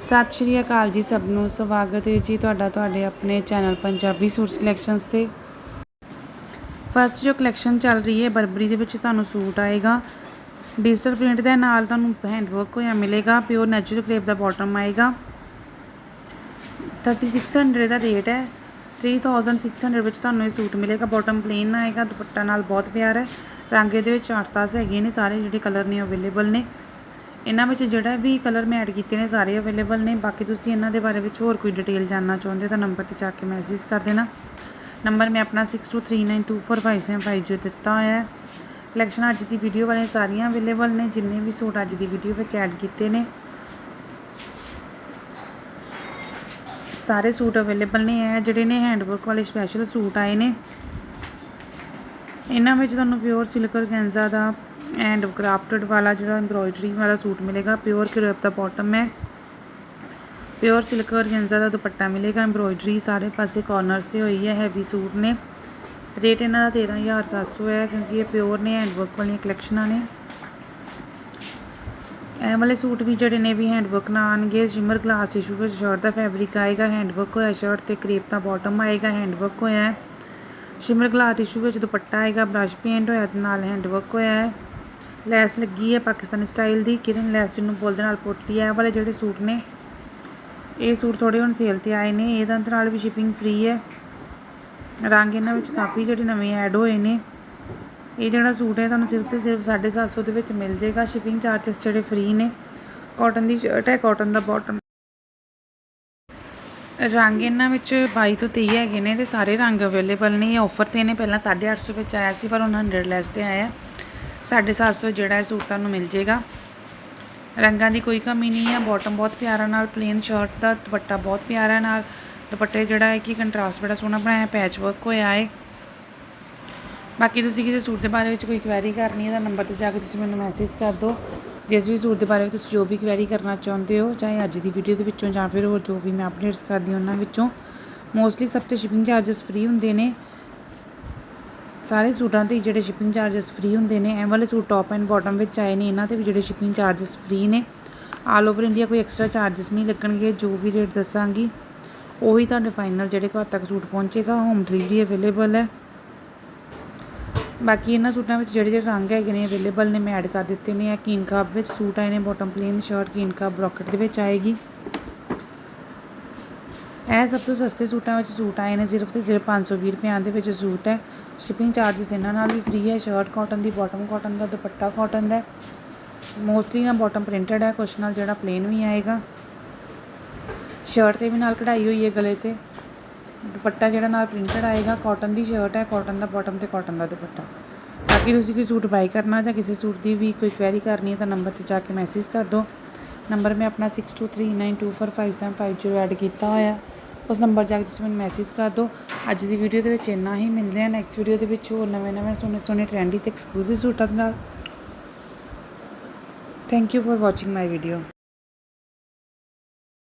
ਸਤਿ ਸ਼੍ਰੀ ਅਕਾਲ ਜੀ ਸਭ ਨੂੰ, ਸਵਾਗਤ ਹੈ ਜੀ ਤੁਹਾਡਾ ਤੁਹਾਡੇ ਆਪਣੇ ਚੈਨਲ ਪੰਜਾਬੀ ਸੂਟ ਕਲੈਕਸ਼ਨਸ ਤੇ। ਫਸਟ ਜੋ ਕਲੈਕਸ਼ਨ ਚੱਲ ਰਹੀ ਹੈ, ਬਰਬਰੀ ਦੇ ਵਿੱਚ ਤੁਹਾਨੂੰ ਸੂਟ ਆਏਗਾ। ਡਿਜੀਟਲ ਪ੍ਰਿੰਟ ਦੇ ਨਾਲ ਤੁਹਾਨੂੰ ਹੈਂਡ ਵਰਕ ਹੋਇਆ ਮਿਲੇਗਾ ਪਿਓਰ ਨੈਚੁਰਲ ਕ੍ਰੇਪ ਦਾ ਬਾਟਮ ਆਏਗਾ। 3600 ਦਾ ਰੇਟ ਹੈ। 3600 ਵਿੱਚ ਤੁਹਾਨੂੰ ਇਹ ਸੂਟ ਮਿਲੇਗਾ ਬਾਟਮ ਪਲੇਨ ਆਏਗਾ, ਦੁਪੱਟਾ ਨਾਲ ਬਹੁਤ ਪਿਆਰਾ ਹੈ। ਰੰਗ ਇਹਦੇ ਵਿੱਚ 8-10 ਹੈਗੇ ਨੇ, ਸਾਰੇ ਜਿਹੜੇ ਕਲਰ ਨੇ ਅਵੇਲੇਬਲ ਨੇ। ਇਹਨਾਂ ਵਿੱਚ ਜਿਹੜਾ ਵੀ ਕਲਰ ਮੈਂ ਐਡ ਕੀਤੇ ਨੇ ਸਾਰੇ ਅਵੇਲੇਬਲ ਨੇ। ਬਾਕੀ ਤੁਸੀਂ ਇਹਨਾਂ ਦੇ ਬਾਰੇ ਵਿੱਚ ਹੋਰ ਕੋਈ ਡਿਟੇਲ ਜਾਣਨਾ ਚਾਹੁੰਦੇ ਤਾਂ ਨੰਬਰ ਤੇ ਜਾ ਕੇ ਮੈਸੇਜ ਕਰ ਦੇਣਾ। ਨੰਬਰ ਮੈਂ ਆਪਣਾ 6239245750 ਜੋ ਦਿੱਤਾ ਹੋਇਆ ਹੈ। ਕਲੈਕਸ਼ਨ ਅੱਜ ਦੀ ਵੀਡੀਓ ਵਾਲੇ ਸਾਰੀਆਂ ਅਵੇਲੇਬਲ ਨੇ, ਜਿੰਨੇ ਵੀ ਸੂਟ ਅੱਜ ਦੀ ਵੀਡੀਓ ਵਿੱਚ ਐਡ ਕੀਤੇ ਨੇ। ਸਾਰੇ ਸੂਟ ਅਵੇਲੇਬਲ ਨੇ, ਇਹ ਜਿਹੜੇ ਨੇ ਹੈਂਡਵਰਕ ਵਾਲੇ ਸਪੈਸ਼ਲ ਸੂਟ ਆਏ ਨੇ। ਇਹਨਾਂ ਵਿੱਚ ਤੁਹਾਨੂੰ ਪਿਓਰ ਸਿਲਕ ਔਰਗੈਂਜ਼ਾ ਦਾ ਐਂਡ ਕਰਾਫਟਡ ਵਾਲਾ ਜਿਹੜਾ ਐਮਬ੍ਰੋਇਡਰੀ ਵਾਲਾ ਸੂਟ ਮਿਲੇਗਾ ਪਿਓਰ ਕਰੇਪ ਦਾ ਬਾਟਮ ਹੈ। ਪਿਓਰ ਸਿਲਕ ਔਰਗੈਂਜ਼ਾ ਦਾ ਦੁਪੱਟਾ ਮਿਲੇਗਾ ਐਮਬ੍ਰੋਇਡਰੀ ਸਾਰੇ ਪਾਸੇ ਕਾਰਨਰਸ ਤੇ ਹੋਈ ਹੈ ਹੈਵੀ ਸੂਟ ਨੇ। ਰੇਟ ਇਹਨਾਂ ਦਾ 13700 ਹੈ ਕਿਉਂਕਿ ਇਹ ਪਿਓਰ ਨੇ ਹੈਂਡ ਵਰਕ ਵਾਲੀਆਂ ਕਲੈਕਸ਼ਨਾਂ ਨੇ। ਇਹ ਵਾਲੇ ਸੂਟ ਵੀ ਜਿਹੜੇ ਨੇ ਵੀ ਹੈਂਡ ਵਰਕ ਨਾਲ ਆਣਗੇ ਸ਼ਿਮਰ ਗਲਾਸ ਇਸ਼ੂ ਵਿੱਚ ਸ਼ਰਟ ਦਾ ਫੈਬਰਿਕ ਆਏਗਾ ਹੈਂਡ ਵਰਕ ਹੋਇਆ ਸ਼ਰਟ ਤੇ ਕਰੇਪ ਦਾ ਬਾਟਮ ਆਏਗਾ ਹੈਂਡ ਵਰਕ ਹੋਇਆ। ਸ਼ਿਮਰ ਗਲਾਸ ਇਸ਼ੂ ਵਿੱਚ ਦੁਪੱਟਾ ਆਏਗਾ ਬ੍ਰਸ਼ ਪੇਂਟ ਹੋਇਆ ਤੇ ਨਾਲ ਹੈਂਡ ਵਰਕ ਹੋਇਆ ਹੈ। ਲੈਸ ਲੱਗੀ ਹੈ ਪਾਕਿਸਤਾਨੀ ਸਟਾਈਲ ਦੀ, ਕਿਰਨ ਲੈਸ ਜਿਹਨੂੰ ਬੋਲਦੇ ਨਾਲ ਪੋਟਲੀ ਹੈ ਵਾਲੇ ਜਿਹੜੇ ਸੂਟ ਨੇ, ਇਹ ਸੂਟ ਥੋੜੇ ਹੁਣ ਸੇਲ ਤੇ ਆਏ ਨੇ, ਇਹਦਾ ਨਾਲ ਵੀ ਸ਼ਿਪਿੰਗ ਫ੍ਰੀ ਹੈ। ਰੰਗ ਇਹਨਾਂ ਵਿੱਚ ਕਾਫੀ ਜਿਹੜੇ ਨਵੇਂ ਐਡ ਹੋਏ ਨੇ। ਇਹ ਜਿਹੜਾ ਸੂਟ ਹੈ, ਤੁਹਾਨੂੰ ਸਿਰਫ ਤੇ ਸਿਰਫ 750 ਦੇ ਵਿੱਚ ਮਿਲ ਜਾਏਗਾ ਸ਼ਿਪਿੰਗ ਚਾਰजेस ਜਿਹੜੇ ਫ੍ਰੀ ਨੇ। ਕਾਟਨ ਦੀ ਸ਼ਰਟ ਹੈ ਕਾਟਨ ਦਾ ਬਾਟਮ ਰੰਗ ਇਹਨਾਂ ਵਿੱਚ 22 ਤੋਂ 23 ਹੈਗੇ ਨੇ ਤੇ ਸਾਰੇ ਰੰਗ ਅਵੇਲੇਬਲ ਨੇ, ਇਹ ਆਫਰ ਤੇ ਨੇ, ਪਹਿਲਾਂ 850 ਵਿੱਚ ਆਇਆ ਸੀ, ਪਰ ਹੁਣ 100 ਲੈਸ ਤੇ ਆਇਆ। 750 ਜਿਹੜਾ ਇਹ ਸੂਟ ਤੁਹਾਨੂੰ ਮਿਲ ਜਾਏਗਾ। ਰੰਗਾਂ ਦੀ ਕੋਈ ਕਮੀ ਨਹੀਂ ਹੈ ਬਾਟਮ ਬਹੁਤ ਪਿਆਰਾ ਨਾਲ ਪਲੇਨ ਸ਼ਰਟ ਦਾ ਦੁਪੱਟਾ ਬਹੁਤ ਪਿਆਰਾ ਨਾਲ, ਦੁਪੱਟੇ ਜਿਹੜਾ ਹੈ ਕਿ ਕੰਟਰਾਸਟ ਬੜਾ ਸੋਹਣਾ ਬਣਾਇਆ ਪੈਚ ਵਰਕ ਹੋਇਆ ਹੈ। ਬਾਕੀ ਤੁਸੀਂ ਕਿਸੇ ਸੂਟ ਦੇ ਬਾਰੇ ਵਿੱਚ ਕੋਈ ਕੁਐਰੀ ਕਰਨੀ ਹੈ ਤਾਂ ਨੰਬਰ ਤੇ ਜਾ ਕੇ ਤੁਸੀਂ ਮੈਨੂੰ ਮੈਸੇਜ ਕਰ ਦਿਓ। ਜਿਸ ਵੀ ਸੂਟ ਦੇ ਬਾਰੇ ਵਿੱਚ ਤੁਸੀਂ ਜੋ ਵੀ ਕੁਐਰੀ ਕਰਨਾ ਚਾਹੁੰਦੇ ਹੋ, ਚਾਹੇ ਅੱਜ ਦੀ ਵੀਡੀਓ ਦੇ ਵਿੱਚੋਂ ਜਾਂ ਫਿਰ ਹੋਰ ਜੋ ਵੀ ਮੈਂ ਅਪਡੇਟਸ ਕਰਦੀ ਹਾਂ ਉਹਨਾਂ ਵਿੱਚੋਂ ਮੋਸਟਲੀ ਸਭ ਤੇ ਸ਼ਿਪਿੰਗ ਚਾਰजेस ਫ੍ਰੀ ਹੁੰਦੇ ਨੇ। ਸਾਰੇ ਸੂਟਾਂ ਤੇ ਜਿਹੜੇ ਸ਼ਿਪਿੰਗ ਚਾਰजेस ਫ੍ਰੀ ਹੁੰਦੇ ਨੇ ਐ ਵਾਲੇ ਸੂਟ ਟੌਪ ਐਂਡ ਬਾਟਮ ਵਿੱਚ ਆਏ ਨੇ, ਇਹਨਾਂ ਤੇ ਵੀ ਜਿਹੜੇ ਸ਼ਿਪਿੰਗ ਚਾਰजेस ਫ੍ਰੀ ਨੇ। ਆਲ ਓਵਰ ਇੰਡੀਆ ਕੋਈ ਐਕਸਟਰਾ ਚਾਰजेस ਨਹੀਂ ਲੱਗਣਗੇ, ਜੋ ਵੀ ਰੇਟ ਦੱਸਾਂਗੀ, ਉਹੀ ਤੁਹਾਡੇ ਫਾਈਨਲ ਜਿਹੜੇ ਘਰ ਤੱਕ ਸੂਟ ਪਹੁੰਚੇਗਾ ਹੋਮ ਡਿਲੀਵਰੀ ਅਵੇਲੇਬਲ ਹੈ। ਬਾਕੀ ਇਹਨਾਂ ਸੂਟਾਂ ਵਿੱਚ ਜਿਹੜੇ ਜਿਹੜੇ ਰੰਗ ਹੈਗੇ ਨੇ ਅਵੇਲੇਬਲ ਨੇ, ਮੈਂ ਐਡ ਕਰ ਦਿੱਤੇ ਨੇ ਆ ਕੀਨ ਕਾਬ ਵਿੱਚ ਸੂਟ ਆਏ ਨੇ bottom plain shirt kinkhab brocade ਦੇ ਵਿੱਚ ਆਏਗੀ। ਇਹ ਸਭ ਤੋਂ ਸਸਤੇ ਸੂਟਾਂ ਵਿੱਚ ਸੂਟ ਆਏ ਨੇ, ਸਿਰਫ ਤੇ ਸਿਰਫ 520 ਰੁਪਏ ਦੇ ਵਿੱਚ ਸੂਟ ਹੈ। ਸ਼ਿਪਿੰਗ ਚਾਰजेस ਇਹਨਾਂ ਨਾਲ ਵੀ ਫ੍ਰੀ ਹੈ। ਸ਼ਰਟ ਕਾਟਨ ਦੀ ਬਾਟਮ ਕਾਟਨ ਦਾ ਦੁਪੱਟਾ ਕਾਟਨ ਦਾ ਮੋਸਟਲੀ ਨਾ ਬਾਟਮ ਪ੍ਰਿੰਟਡ ਹੈ। ਕੁਛ ਨਾਲ ਜਿਹੜਾ ਪਲੇਨ ਵੀ ਆਏਗਾ। ਸ਼ਰਟ ਤੇ ਵੀ ਨਾਲ ਕਢਾਈ ਹੋਈ ਹੈ ਗਲੇ ਤੇ। ਦੁਪੱਟਾ ਜਿਹੜਾ ਨਾਲ ਪ੍ਰਿੰਟਡ ਆਏਗਾ। ਕਾਟਨ ਦੀ ਸ਼ਰਟ ਹੈ। ਕਾਟਨ ਦਾ ਬਾਟਮ ਤੇ ਕਾਟਨ ਦਾ ਦੁਪੱਟਾ। ਬਾਕੀ ਤੁਸੀਂ ਕੋਈ ਸੂਟ ਬਾਈ ਕਰਨਾ ਜਾਂ ਕਿਸੇ ਸੂਟ ਦੀ ਵੀ ਕੋਈ ਕੁਐਰੀ ਕਰਨੀ ਹੈ ਤਾਂ ਨੰਬਰ ਤੇ ਜਾ ਕੇ ਮੈਸੇਜ ਕਰ ਦਿਓ। ਨੰਬਰ ਮੈਂ ਆਪਣਾ 6239245750 ਐਡ ਕੀਤਾ ਹੋਇਆ। ਉਸ ਨੰਬਰ ਜਾ ਕੇ ਤੁਸੀਂ ਮੈਨੂੰ ਮੈਸੇਜ ਕਰ ਦਿਓ। ਅੱਜ ਦੀ ਵੀਡੀਓ ਦੇ ਵਿੱਚ ਇੰਨਾ ਹੀ। ਮਿਲਦੇ ਹਾਂ ਨੈਕਸਟ ਵੀਡੀਓ ਦੇ ਵਿੱਚ ਹੋਰ ਨਵੇਂ ਨਵੇਂ ਸੋਹਣੇ ਸੋਹਣੇ ਟ੍ਰੈਂਡੀ ਤੇ ਐਕਸਕਲੂਸਿਵ ਸੂਟਾਂ ਦੇ ਨਾਲ। Thank you for watching my video